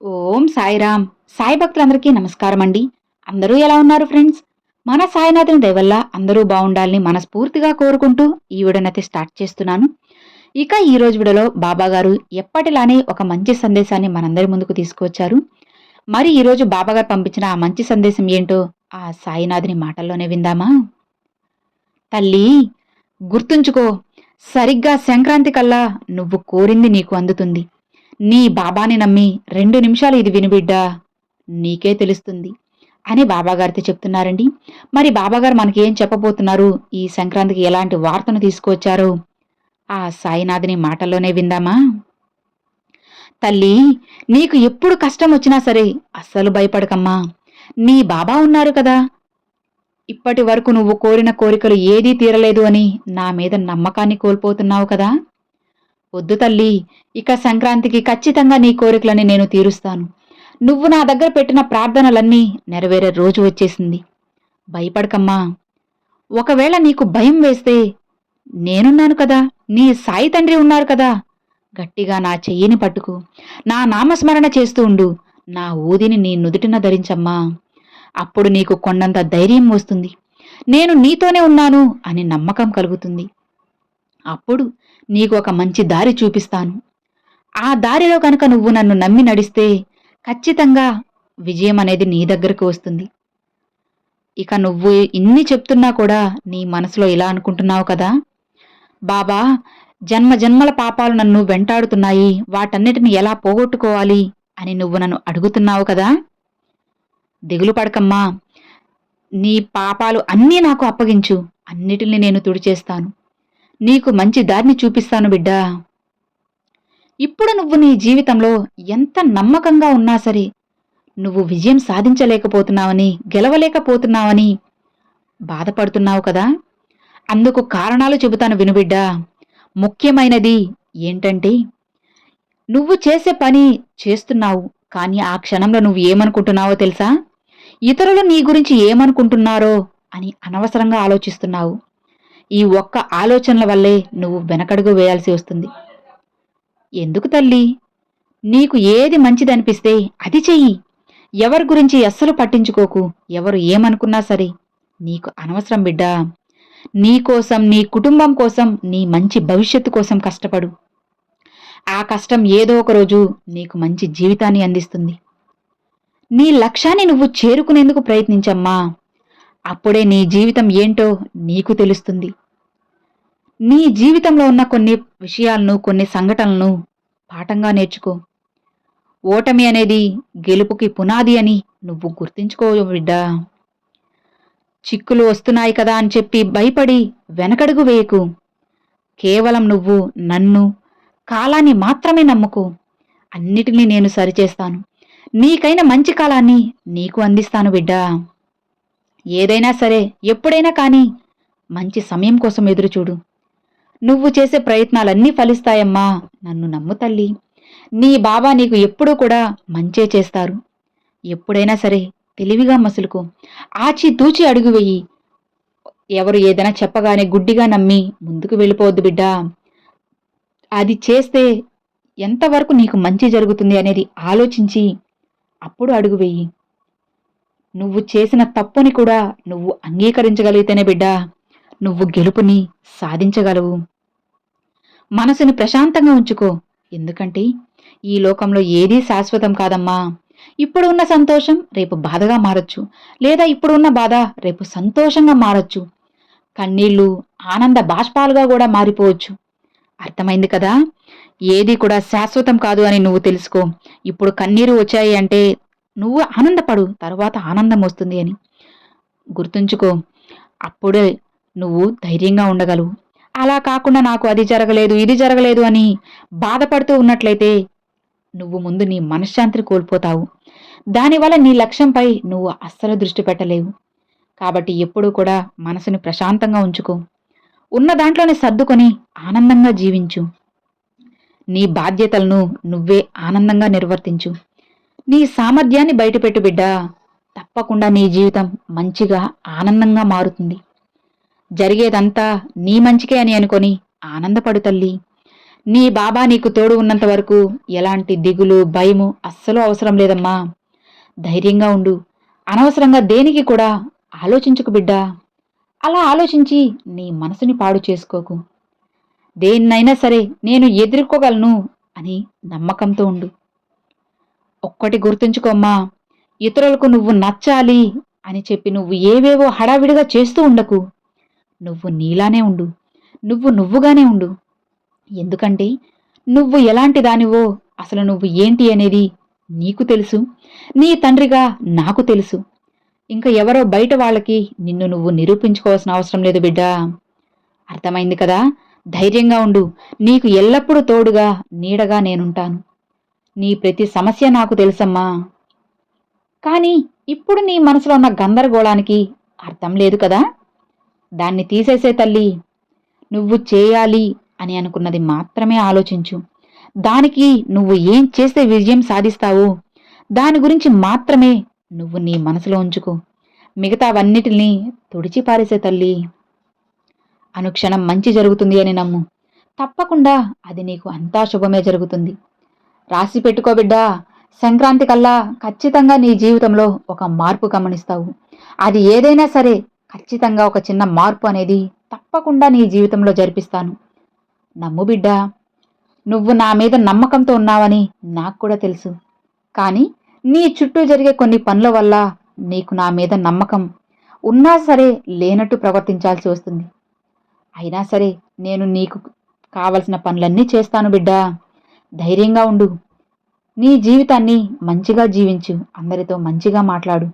ఓం సాయిరామ్. సాయి భక్తులందరికీ నమస్కారం అండి అందరూ ఎలా ఉన్నారు ఫ్రెండ్స్? మన సాయినాథుని దయవల్ల అందరూ బాగుండాలని మనస్ఫూర్తిగా కోరుకుంటూ ఈ వీడియోనైతే స్టార్ట్ చేస్తున్నాను. ఇక ఈ రోజు వీడియోలో బాబా గారు ఎప్పటిలానే ఒక మంచి సందేశాన్ని మనందరి ముందుకు తీసుకువచ్చారు. మరి ఈరోజు బాబాగారు బాబా గారు పంపించిన ఆ మంచి సందేశం ఏంటో ఆ సాయినాథుని మాటల్లోనే విందామా? తల్లి గుర్తుంచుకో సరిగ్గా సంక్రాంతి కల్లా నువ్వు కోరింది నీకు అందుతుంది. నీ బాబాని నమ్మి రెండు నిమిషాలు ఇది వినిబిడ్డా నీకే తెలుస్తుంది అని బాబాగారితో చెప్తున్నారండి. మరి బాబాగారు మనకేం చెప్పబోతున్నారు? ఈ సంక్రాంతికి ఎలాంటి వార్తను తీసుకువచ్చారు? ఆ సాయినాథుని మాటల్లోనే విందామా? తల్లి నీకు ఎప్పుడు కష్టం వచ్చినా సరే అస్సలు భయపడకమ్మా. నీ బాబా ఉన్నారు కదా. ఇప్పటి వరకు నువ్వు కోరిన కోరికలు ఏదీ తీరలేదు అని నా మీద నమ్మకాన్ని కోల్పోతున్నావు కదా. వద్దు తల్లి. ఇక సంక్రాంతికి ఖచ్చితంగా నీ కోరికలని నేను తీరుస్తాను. నువ్వు నా దగ్గర పెట్టిన ప్రార్థనలన్నీ నెరవేరే రోజు వచ్చేసింది. భయపడకమ్మా. ఒకవేళ నీకు భయం వేస్తే నేనున్నాను కదా. నీ సాయి తండ్రి ఉన్నారు కదా. గట్టిగా నా చెయ్యిని పట్టుకు. నా నామస్మరణ చేస్తూ ఉండు. నా ఊదిని నీ నుదుటిన ధరించమ్మా. అప్పుడు నీకు కొండంత ధైర్యం వస్తుంది. నేను నీతోనే ఉన్నాను అని నమ్మకం కలుగుతుంది. అప్పుడు నీకు ఒక మంచి దారి చూపిస్తాను. ఆ దారిలో కనుక నువ్వు నన్ను నమ్మి నడిస్తే ఖచ్చితంగా విజయం అనేది నీ దగ్గరకు వస్తుంది. ఇక నువ్వు ఇన్ని చెప్తున్నా కూడా నీ మనసులో ఇలా అనుకుంటున్నావు కదా? బాబా జన్మ జన్మల పాపాలు నన్ను వెంటాడుతున్నాయి. వాటన్నిటిని ఎలా పోగొట్టుకోవాలి అని నువ్వు నన్ను అడుగుతున్నావు కదా? దిగులు పడకమ్మా. నీ పాపాలు అన్నీ నాకు అప్పగించు. అన్నిటిని నేను తుడిచేస్తాను. నీకు మంచి దారిని చూపిస్తాను బిడ్డా. ఇప్పుడు నువ్వు నీ జీవితంలో ఎంత నమ్మకంగా ఉన్నా సరే నువ్వు విజయం సాధించలేకపోతున్నావని గెలవలేకపోతున్నావని బాధపడుతున్నావు కదా? అందుకు కారణాలు చెబుతాను వినుబిడ్డా ముఖ్యమైనది ఏంటంటే నువ్వు చేసే పని చేస్తున్నావు కానీ ఆ క్షణంలో నువ్వు ఏమనుకుంటున్నావో తెలుసా? ఇతరులు నీ గురించి ఏమనుకుంటున్నారో అని అనవసరంగా ఆలోచిస్తున్నావు. ఈ ఒక్క ఆలోచనల వల్లే నువ్వు వెనకడుగు వేయాల్సి వస్తుంది. ఎందుకు తల్లి? నీకు ఏది మంచిదనిపిస్తే అది చెయ్యి. ఎవరి గురించి అస్సలు పట్టించుకోకు. ఎవరు ఏమనుకున్నా సరే. నీకు అనవసరం బిడ్డా. నీ కోసం నీ కుటుంబం కోసం నీ మంచి భవిష్యత్తు కోసం కష్టపడు. ఆ కష్టం ఏదో ఒక రోజు నీకు మంచి జీవితాన్ని అందిస్తుంది. నీ లక్ష్యాన్ని నువ్వు చేరుకునేందుకు ప్రయత్నించమ్మా. అప్పుడే నీ జీవితం ఏంటో నీకు తెలుస్తుంది. నీ జీవితంలో ఉన్న కొన్ని విషయాలను కొన్ని సంఘటనలను పాఠంగా నేర్చుకో. ఓటమి అనేది గెలుపుకి పునాది అని నువ్వు గుర్తించుకో బిడ్డా. చిక్కులు వస్తున్నాయి కదా అని చెప్పి భయపడి వెనకడుగు వేయకు. కేవలం నువ్వు నన్ను కాలాన్ని మాత్రమే నమ్ముకు. అన్నిటినీ నేను సరిచేస్తాను. నీకైన మంచి కాలాన్ని నీకు అందిస్తాను బిడ్డా. ఏదైనా సరే ఎప్పుడైనా కానీ మంచి సమయం కోసం ఎదురుచూడు. నువ్వు చేసే ప్రయత్నాలన్నీ ఫలిస్తాయమ్మా. నన్ను నమ్ము తల్లి. నీ బాబా నీకు ఎప్పుడూ కూడా మంచే చేస్తారు. ఎప్పుడైనా సరే తెలివిగా మసులుకో. ఆచితూచి అడుగు వెయ్యి ఎవరు ఏదైనా చెప్పగానే గుడ్డిగా నమ్మి ముందుకు వెళ్ళిపోవద్దు బిడ్డా. అది చేస్తే ఎంతవరకు నీకు మంచి జరుగుతుంది అనేది ఆలోచించి అప్పుడు అడుగు వెయ్యి నువ్వు చేసిన తప్పుని కూడా నువ్వు అంగీకరించగలిగితేనే బిడ్డా. నువ్వు గెలుపుని సాధించగలవు. మనసుని ప్రశాంతంగా ఉంచుకో. ఎందుకంటే ఈ లోకంలో ఏదీ శాశ్వతం కాదమ్మా. ఇప్పుడు ఉన్న సంతోషం రేపు బాధగా మారచ్చు. లేదా ఇప్పుడు ఉన్న బాధ రేపు సంతోషంగా మారచ్చు. కన్నీళ్ళు ఆనంద బాష్పాలుగా కూడా మారిపోవచ్చు. అర్థమైంది కదా? ఏది కూడా శాశ్వతం కాదు అని నువ్వు తెలుసుకో. ఇప్పుడు కన్నీరు వచ్చాయి అంటే నువ్వు ఆనందపడు తర్వాత ఆనందం వస్తుంది అని. గుర్తుంచుకో. అప్పుడే నువ్వు ధైర్యంగా ఉండగలవు. అలా కాకుండా నాకు అది జరగలేదు ఇది జరగలేదు అని బాధపడుతూ ఉన్నట్లయితే నువ్వు ముందు నీ మనశ్శాంతిని కోల్పోతావు. దానివల్ల నీ లక్ష్యంపై నువ్వు అస్సలు దృష్టి పెట్టలేవు. కాబట్టి ఎప్పుడూ కూడా మనసుని ప్రశాంతంగా ఉంచుకో. ఉన్న దాంట్లోనే సర్దుకొని ఆనందంగా జీవించు. నీ బాధ్యతలను నువ్వే ఆనందంగా నిర్వర్తించు. నీ సామర్థ్యాన్ని బయటపెట్టు బిడ్డా. తప్పకుండా నీ జీవితం మంచిగా ఆనందంగా మారుతుంది. జరిగేదంతా నీ మంచికే అని అనుకొని ఆనందపడు తల్లి. నీ బాబా నీకు తోడు ఉన్నంత వరకు ఎలాంటి దిగులు భయము అస్సలు అవసరం లేదమ్మా. ధైర్యంగా ఉండు. అనవసరంగా దేనికి కూడా ఆలోచించుకు బిడ్డా. అలా ఆలోచించి నీ మనసుని పాడు చేసుకోకు. దేన్నైనా సరే నేను ఎదుర్కోగలను అని నమ్మకంతో ఉండు. ఒక్కటి గుర్తుంచుకోమ్మా ఇతరులకు నువ్వు నచ్చాలి అని చెప్పి నువ్వు ఏవేవో హడావిడిగా చేస్తూ ఉండకు. నువ్వు నీలానే ఉండు. నువ్వు నువ్వుగానే ఉండు. ఎందుకంటే నువ్వు ఎలాంటి దానివో అసలు నువ్వు ఏంటి అనేది నీకు తెలుసు. నీ తండ్రిగా నాకు తెలుసు. ఇంకా ఎవరో బయట వాళ్ళకి నిన్ను నువ్వు నిరూపించుకోవాల్సిన అవసరం లేదు బిడ్డా. అర్థమైంది కదా? ధైర్యంగా ఉండు. నీకు ఎల్లప్పుడూ తోడుగా నీడగా నేనుంటాను. నీ ప్రతి సమస్య నాకు తెలుసమ్మా. కానీ ఇప్పుడు నీ మనసులో ఉన్న గందరగోళానికి అర్థం లేదు కదా? దాన్ని తీసేసే తల్లి. నువ్వు చేయాలి అని అనుకున్నది మాత్రమే ఆలోచించు. దానికి నువ్వు ఏం చేస్తే విజయం సాధిస్తావు? దాని గురించి మాత్రమే నువ్వు నీ మనసులో ఉంచుకో. మిగతావన్నిటిని తుడిచిపారేసే తల్లి. అనుక్షణం మంచి జరుగుతుంది అని నమ్ము. తప్పకుండా అది నీకు అంతా శుభమే జరుగుతుంది. రాసి పెట్టుకో బిడ్డా. సంక్రాంతి కల్లా ఖచ్చితంగా నీ జీవితంలో ఒక మార్పు గమనిస్తావు. అది ఏదైనా సరే ఖచ్చితంగా ఒక చిన్న మార్పు అనేది తప్పకుండా నీ జీవితంలో జరిపిస్తాను. నమ్ము బిడ్డా నువ్వు నా మీద నమ్మకంతో ఉన్నావని నాకు కూడా తెలుసు. కానీ నీ చుట్టూ జరిగే కొన్ని పనుల వల్ల నీకు నా మీద నమ్మకం ఉన్నా సరే లేనట్టు ప్రవర్తించాల్సి వస్తుంది. అయినా సరే నేను నీకు కావలసిన పనులన్నీ చేస్తాను బిడ్డా. ధైర్యంగా ఉండు. నీ జీవితాన్ని మంచిగా జీవించు. అందరితో మంచిగా మాట్లాడు.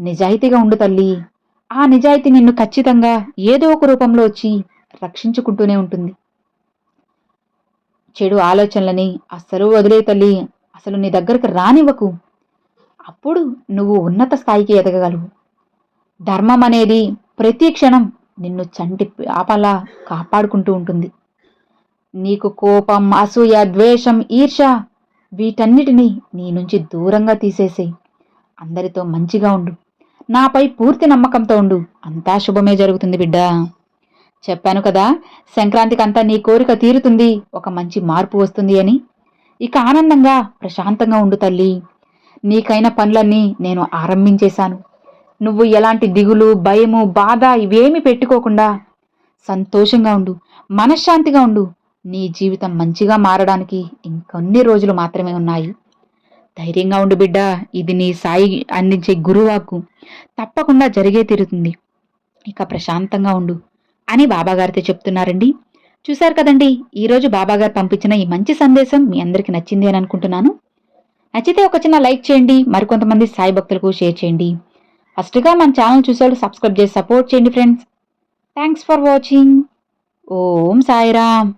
నిజాయితీగా ఉండు తల్లి. ఆ నిజాయితీ నిన్ను ఖచ్చితంగా ఏదో ఒక రూపంలో వచ్చి రక్షించుకుంటూనే ఉంటుంది. చెడు ఆలోచనలని అస్సలు వదిలే తల్లి. అసలు నీ దగ్గరకు రానివ్వకు. అప్పుడు నువ్వు ఉన్నత స్థాయికి ఎదగగలవు. ధర్మం అనేది ప్రతి క్షణం నిన్ను చంటి పాపలా కాపాడుకుంటూ ఉంటుంది. నీకు కోపం అసూయ ద్వేషం ఈర్ష వీటన్నిటినీ నీ నుంచి దూరంగా తీసేసేయి. అందరితో మంచిగా ఉండు. నాపై పూర్తి నమ్మకంతో ఉండు. అంతా శుభమే జరుగుతుంది బిడ్డా. చెప్పాను కదా సంక్రాంతికంతా నీ కోరిక తీరుతుంది. ఒక మంచి మార్పు వస్తుంది అని. ఇక ఆనందంగా ప్రశాంతంగా ఉండు తల్లి. నీకైన పనులన్నీ నేను ఆరంభించేశాను. నువ్వు ఎలాంటి దిగులు భయము బాధ ఇవేమి పెట్టుకోకుండా సంతోషంగా ఉండు. మనశ్శాంతిగా ఉండు. నీ జీవితం మంచిగా మారడానికి ఇంకొన్ని రోజులు మాత్రమే ఉన్నాయి. ధైర్యంగా ఉండు బిడ్డ. ఇది నీ సాయి అందించే గురువాకు తప్పకుండా జరిగే తీరుతుంది. ఇక ప్రశాంతంగా ఉండు అని బాబాగారితో చెప్తున్నారండి. చూశారు కదండి ఈరోజు బాబాగారు పంపించిన ఈ మంచి సందేశం మీ అందరికీ నచ్చింది అని అనుకుంటున్నాను. నచ్చితే ఒక చిన్న లైక్ చేయండి మరికొంతమంది సాయి భక్తులకు షేర్ చేయండి. ఫస్ట్గా మన ఛానల్ చూసేవాళ్ళు సబ్స్క్రైబ్ చేసి సపోర్ట్ చేయండి friends. Thanks for watching Om Sairam.